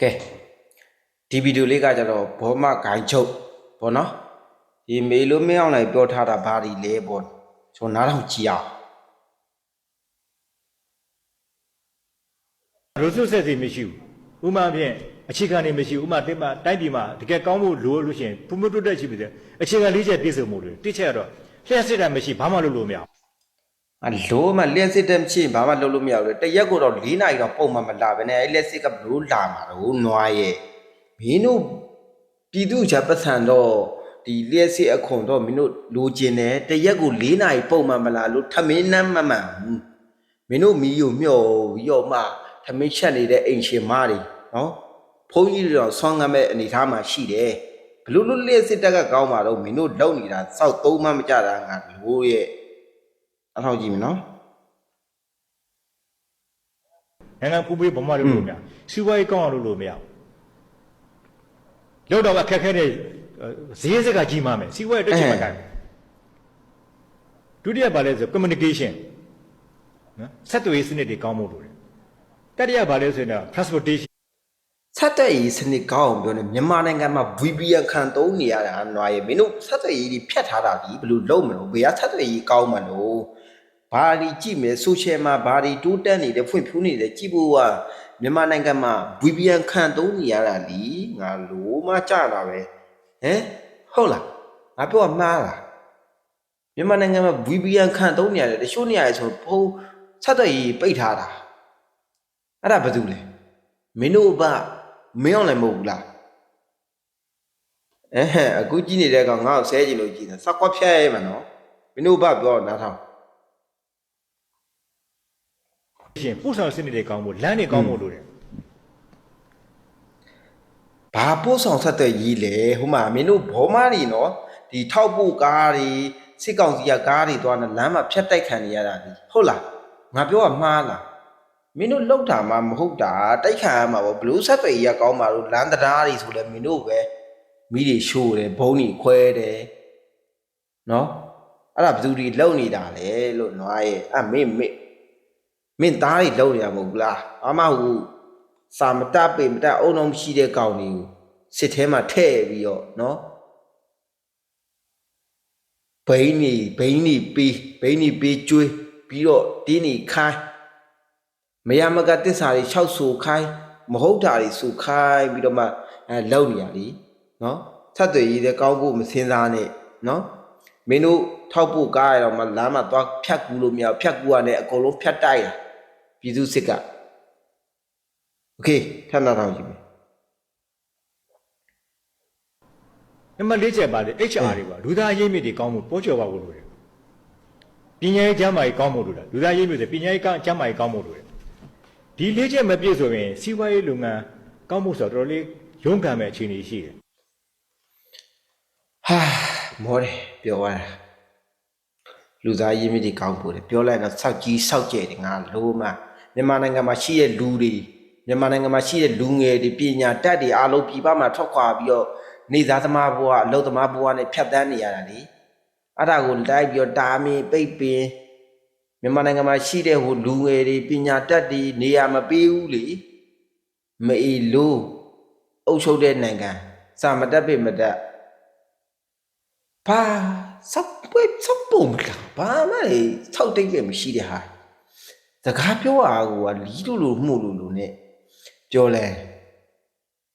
ကဲဒီဗီဒီယိုလေးကကြတော့ဘောမဂိုင်းချုပ်ဘောနော်ဒီမေလို့မင်းအောင်လိုက်ပြောထားတာဘာဒီလဲဘောကျွန်တော်နားထောင်ကြည့်အောင်ရိုးစွတ်ဆက်စီမရှိဘူးဥမာဖြင့်အခြေခံနေမရှိဘူးဥမာတိမတိုင်းပြည်မှာတကယ်ကောင်းဖို့လိုလို့ရှိရင်ဖုံဖုံတိုးတက်ရှိပြီတဲ့အခြေခံလေးချက်ပြည့်စုံမှုတွေတစ်ချက်ကတော့လျှက်စစ်တာမရှိဘာမှလုပ်လို့မရဘူးအ လိုမှလျှက်စစ်တဲ့မရှိရင်ဘာမှလုပ်လို့မရဘူးလေတရက်ကိုတော့၄နာရီတော့ပုံမှန်မလာပဲနဲ့အဲ့လျှက်စစ်ကဘလို့လာမှာတော့နွားရဲ့မင်းတို့ပြည်သူချပတ်စံတော့ဒီလျှက်စစ်အခွန်တော့မင်းတို့လိုချင်တယ်တရက်ကို၄နာရီပုံမှန်မလာလို့ထမင်းနှမ်းမမှန်ဘူးမင်းတို့မီးကိုမျောပြီးတော့မှထမင်းချက်နေတဲ့အိမ်ရှင်မတွေနော်ဖုန်းကြီးတွေတော့ဆွမ်းငတ်မဲ့အနေထားမှာရှိတယ်ဘလို့လို့လျှက်စစ်တက်ကကောင်းမှာတော့မင်းတို့လုံနေတာစောက်သုံးမှမကြတာငါလို့ရဲ့ အထောက်ကြည့်မယ်နော်နိုင်ငံဖူးပေးဘာမှလုပ်လို့မရဘူးစီးပွားရေးကောင်းအောင်လုပ်လို့မရဘူးလောက်တော့အခက်ခဲတဲ့ဈေးစက်ကကြီးမှမယ်စီးပွားရေးတက်ချင်မှကန်ဒုတိယဘာလဲဆို communication နော်ဆက်သွယ်ရေးစနစ်တွေကောင်းဖို့လိုတယ်တတိယဘာလဲဆိုရင်တော့ transportation ဆက်သွယ်ရေးစနစ်ကောင်းအောင်ပြောနေမြန်မာနိုင်ငံမှာ VPN ခံသုံးနေရတာနွားရေမင်းတို့ဆက်သွယ်ရေးတွေဖြတ်ထားတာဒီဘယ်လိုလုပ်မလို့ဘယ်ကဆက်သွယ်ရေးကောင်းမလို့ ဘာဒီကြည့်မယ် social မှာဘာဒီတိုးတက်နေတယ်ဖွံ့ဖြိုးနေတယ်ကြည့်ဖို့ကမြန်မာနိုင်ငံမှာ VPN ခံသုံးနေရတာလीငါလို့မှကြတာပဲဟမ်ဟုတ်လားငါပြောမှားလားမြန်မာနိုင်ငံမှာ VPN ခံသုံးနေရတယ်တချို့နေရာတွေဆိုဖုန်းဆက်သွယ်ရေးပိတ်ထားတာအဲ့ဒါဘာလို့လဲမင်းတို့ဘမင်းအောင်လည်းမဟုတ်ဘူးလားအဲဟဲ့အခုကြည့်နေတဲ့ကောင်ငါ့ကိုဆဲကြည့်လို့ကြည့်တယ်စက်ကွက်ဖြတ်ရဲမှာနော်မင်းတို့ဘပြောနားထောင် ရှင်ပို့ဆောင်စနစ်တွေကောင်းဖို့လမ်းတွေကောင်းဖို့လိုတယ်ဘာပို့ဆောင်ဆက်တဲ့ရေးလေဟိုမှာမင်းတို့ဘောမတွေနော်ဒီထောက်ပို့ကားတွေစစ်ကောင်စီကကားတွေသွားနေလမ်းမှာဖြတ်တိုက်ခံနေရတာဒီဟုတ်လားငါပြောတာမှားလားမင်းတို့လောက်တာမှမဟုတ်တာတိုက်ခံရမှာပေါ့ဘလို့ဆက်သွယ်ရေးကကောင်းပါလို့လမ်းတရားတွေဆိုလဲမင်းတို့ပဲမိတွေရှို့တယ်ဘုံတွေခွဲတယ်နော်အဲ့ဒါဘယ်သူတွေလုံနေတာလဲလို့နွားရဲ့အမင်းမင်း မင်းသားတွေလုံနေရမဟုတ်ဘူးလားအမဟုစာမတတ်ပေမတတ်အုံအောင်မရှိတဲ့ကောင်တွေကိုစစ်ထဲမှာထည့်ပြီးတော့နော်ဘိန်းနေဘိန်းနေပေးဘိန်းနေပေးကျွေးပြီးတော့တင်းနေခိုင်းမယမကတစ္ဆာတွေ၆ဆူခိုင်းမဟုတ်တာတွေဆူခိုင်းပြီးတော့မှအဲလုံနေရလीနော်ဆက်သွယ်ရေးတဲ့ကောင်းဖို့မစင်စားနဲ့နော်မင်းတို့ထောက်ဖို့ကားရတော့မှလမ်းမှာသွားဖြတ်ကူလို့မရဘူးဖြတ်ကူရတယ်အကုန်လုံးဖြတ်တိုက်တာ ပြည်သူစစ်ကโอเคထပ်နာထောင်ကြည့်မယ် နံပါတ်၄ချက်ပါလေ HR တွေပါလူသားရေးမြစ်တွေကောင်းဖို့ပေါ်ကျော်ပါဖို့လိုတယ်ပညာရေးကျမ်းမာရေးကောင်းဖို့လိုတယ်လူသားရေးမြစ်တွေပညာရေးကကျမ်းမာရေးကောင်းဖို့လိုတယ်ဒီ၄ချက်မပြည့်ဆိုရင်စီးပွားရေးလုပ်ငန်းကောင်းဖို့ဆိုတော့တော်တော်လေးရုန်းကန်မဲ့အခြေအနေရှိတယ် ဟာမောတယ်ပြောရတာလူသားရင်းမြစ်တွေကောင်းဖို့တယ်ပြောလိုက်တော့စောက်ကြီးစောက်ကျဲတယ်ငါလို့မှ မြန်မာနိုင်ငံမှာရှိတဲ့လူတွေမြန်မာနိုင်ငံမှာရှိတဲ့လူငယ်တွေပညာတတ်တွေအားလုံးပြည်ပမှာထွက်ခွာပြီးတော့နေသားသမားဘဝအလုပ်သမားဘဝနဲ့ဖြတ်သန်းနေရတာလေအဲ့ဒါကိုလိုက်ပြီးတော့တာမင်ပိတ်ပင်မြန်မာနိုင်ငံမှာရှိတဲ့ဟိုလူငယ်တွေပညာတတ်တွေနေရာမပေးဘူးလေမအေးလို့အုပ်ချုပ်တဲ့နိုင်ငံစာမတက်ပေမတက်ဘာစပ်ပွေစပ်ပုံမလားဘာမှလေဆောက်တိတ်ပဲမရှိတဲ့ဟာ စကားပြောတာကလီးလို့လို့မှုလို့လို့ ਨੇ ပြောလဲ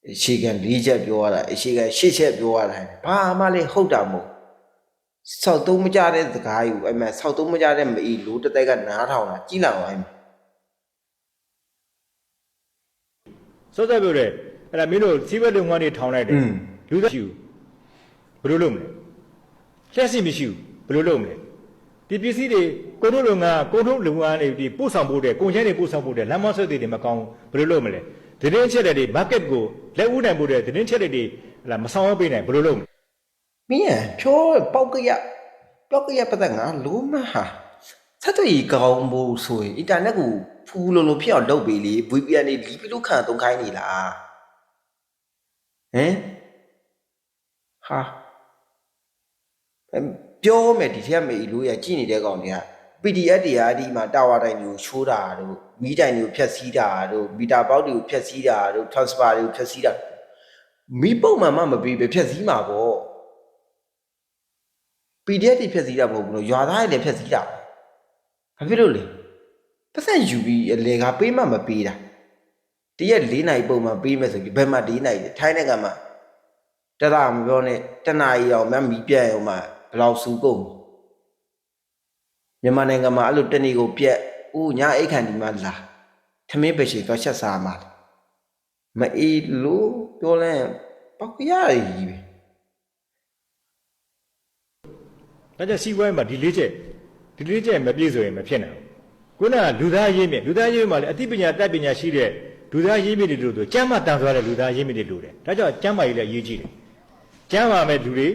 အရှိကန်၄ချက်ပြောရတာအရှိကန်၈ချက်ပြောရတာဘာမှလေဟုတ်တာမဟုတ်ဆောက်သုံးမကြတဲ့စကားယူအဲ့မဲ့ဆောက်သုံးမကြတဲ့မအီလိုတသက်ကနားထောင်တာကြီးလာပါအဲ့မဲ့စောစောပြောတယ်အဲ့ဒါမင်းတို့စီးပွားလုပ်ငန်းတွေထောင်လိုက်တယ်လူသားရှိဘူးဘယ်လိုလုပ်မလဲလျှက်စစ်မရှိဘူးဘယ်လိုလုပ်မလဲ ဒီပစ္စည်းတွေကိုတို့လုပ်ငန်းကိုတို့လုပ်ငန်းတွေဒီပို့ဆောင်ဖို့တဲ့ကုန်ကျန်းတွေပို့ဆောင်ဖို့တဲ့လမ်းမဆွဲတွေမကောင်းဘူးဘယ်လိုလုပ်မလဲသတင်းချက်တွေ market ကိုလက်ဦးနိုင်ဖို့တဲ့သတင်းချက်တွေဟလာမဆောင်ရပေးနိုင်ဘယ်လိုလုပ်မလဲမင်းရဖြောပေါက်ကရပေါက်ကရပတ်သက်ငါလုံးမဟာဆက်သွယ်ရေးကောင်းဖို့ဆိုရင်အင်တာနက်ကိုဖူးလုံးလုံးဖြစ်အောင်လုပ်ပေးလေ VPN နေလီပီလို့ခံသုံးခိုင်းနေလားဟမ်ဟာအဲ့ ပြောမယ်ဒီထက်မေအီလိုရကြည့်နေတဲ့ကောင်တွေကဘ PDF တွေအဒီမှာတာဝါတိုင်တွေကိုချိုးတာတို့မီးတိုင်တွေကိုဖျက်ဆီးတာတို့မီတာပေါက်တွေကိုဖျက်ဆီးတာတို့ transfer တွေကိုဖျက်ဆီးတာမီးပုံမှန်မှမပြီးပဲဖျက်ဆီးမှာပေါ့ PDF တွေဖျက်ဆီးတာမဟုတ်ဘူးလို့ရွာသားတွေလည်းဖျက်ဆီးတာဘာဖြစ်လို့လဲပတ်စံယူပြီးအလေကပေးမှမပေးတာတရက်၄နိုင်ပုံမှန်ပေးမယ်ဆိုပြီးဘယ်မှာ၄နိုင်လဲထိုင်းနိုင်ငံမှာတရမပြောနဲ့တနာရီအောင်မှမီးပြတ်အောင်မှ ဘယ်လောက်စူကုန်မြန်မာနိုင်ငံမှာအဲ့လိုတနေ့ကိုပြက်ဦးညအိတ်ခံဒီမှာလာသမင်းပဲရှိသွားချက်စားမှာမအေးလို့ပြောလဲပောက်ရရည်ပဲဒါကြောင့်စီးပွားရေးမှာဒီလေးချက်ဒီလေးချက်မပြည့်စုံရင်မဖြစ်နိုင်ဘူးခုနကလူသားရင်းမြစ်လူသားရင်းမြစ်မှာလည်းအသိပညာတတ်ပညာရှိတဲ့လူသားရင်းမြစ်တွေလို့ဆိုကျမ်းမာတန်ဆွာတဲ့လူသားရင်းမြစ်တွေလို့တယ်ဒါကြောင့်ကျမ်းမာရေးလည်းအရေးကြီးတယ်ကျမ်းမာမဲ့လူတွေ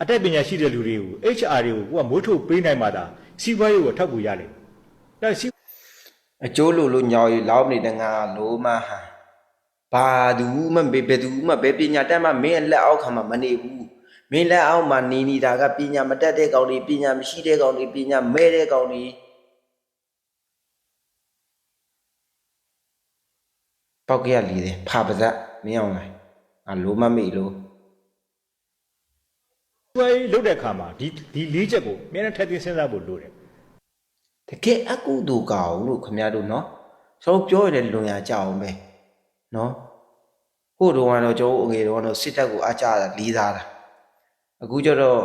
အတတ်ပညာရှိတဲ့လူတွေကို HR တွေကိုကိုကမိုးထုတ်ပေးနိုင်မှသာစီးပွားရေးကိုထောက်ကူရလိမ့်မယ်ဒါစီးအကျိုးလိုလိုညော်ရီလောက်နေတဲ့ငါလိုမဟာဘာသူမှဘယ်ဘယ်သူမှဘယ်ပညာတတ်မှမင်းလက်အောက်ခံမှမနေဘူးမင်းလက်အောက်မှာနေနေတာကပညာမတတ်တဲ့ကောင်တွေပညာမရှိတဲ့ကောင်တွေပညာမဲ့တဲ့ကောင်တွေပောက်ကရလီတယ်ဖာပါဇက်မင်းအောင်လိုက်ငါလိုမမေ့လို့ ပွားရေးလုပ်တဲ့အခါမှာဒီဒီလေးချက်ကိုအများနဲ့ထပ်သိစဉ်းစားဖို့လိုတယ်တကယ်အကုသိုလ်ကောင်လို့ခင်ဗျားတို့နော်ကျွန်တော်ပြောရတဲ့လွန်ရကြအောင်ပဲနော်ဟိုတုန်းကတော့ကျွန်တော်အငယ်တုန်းကတော့စစ်တပ်ကိုအားကြတာလေးစားတာအခုကျတော့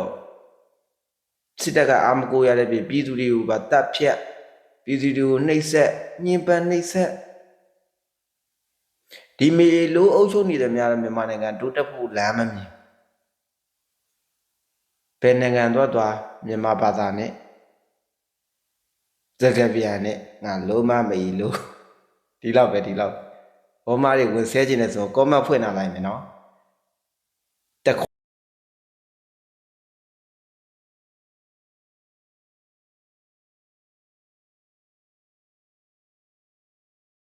စစ်တပ်ကအာမကိုရတဲ့ပြည်ပြည်သူတွေကိုပါတတ်ဖြတ်ပြည်သူတွေကိုနှိပ်စက်ညှဉ်းပန်းနှိပ်စက်ဒီမေလိုအုပ်ချုပ်နေတဲ့များတဲ့မြန်မာနိုင်ငံတိုးတက်ဖို့လမ်းမမြင် ဘယ်နိုင်ငံတော့သွားမြန်မာဘာသာနဲ့ဇက်ကပြန်နဲ့ငါလုံးမမေးလို့ဒီလောက်ပဲဒီလောက်ဘောမတွေဝင်ဆဲခြင်းနဲ့ဆိုကောမန့်ဖွင့်လာလိုက်မယ်နော်